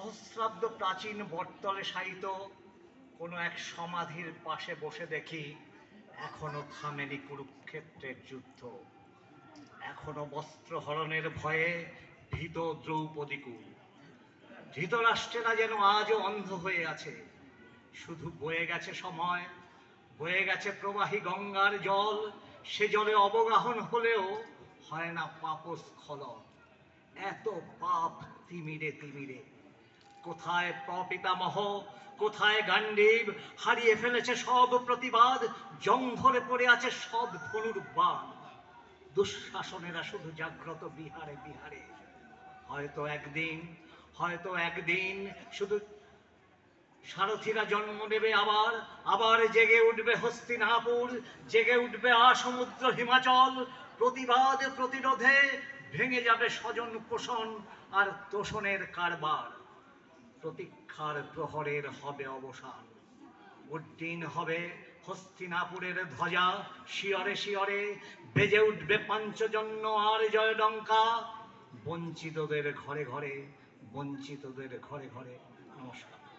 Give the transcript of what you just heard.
সহস্রাব্দ প্রাচীন বটতলে শায়িত কোনো এক সমাধির পাশে বসে দেখি এখনও থামেনি কুরুক্ষেত্রের যুদ্ধ। এখনও বস্ত্রহরণের ভয়ে ভীত দ্রৌপদীকুল। ধৃতরাষ্ট্রেরা যেন আজও অন্ধ হয়ে আছে। শুধু বয়ে গেছে সময়, বয়ে গেছে প্রবাহী গঙ্গার জল। সে জলে অবগাহন হলেও হয় না পাপস্খলন। এত পাপ তিমিরে তিমিরে কোথায় প্রপিতামহ, কোথায় গান্ডীব হারিয়ে ফেলেছে সব প্রতিবাদ জঙ্ঘলে পড়ে আছে সব ধনুর বাণ দুঃশাসনেরা শুধু জাগ্রত বিহারে বিহারে। হয়তো একদিন হয়তো একদিন শুধু সারথীরা জন্ম নেবে আবার আবার জেগে উঠবে হস্তিনাপুর, জেগে উঠবে আসমুদ্র হিমাচল। প্রতিবাদ, প্রতিরোধে ভেঙে যাবে স্বজন পোষণ আর তোষণের কারবার। প্রতীক্ষার প্রহরের হবে অবসান। উড্ডীন হবে হস্তিনাপুরের ধ্বজা, শিয়রে শিয়রে বেজে উঠবে পাঞ্চজন্য আর জয়ডঙ্কা বঞ্চিতদের ঘরে ঘরে, বঞ্চিতদের ঘরে ঘরে, নমস্কার।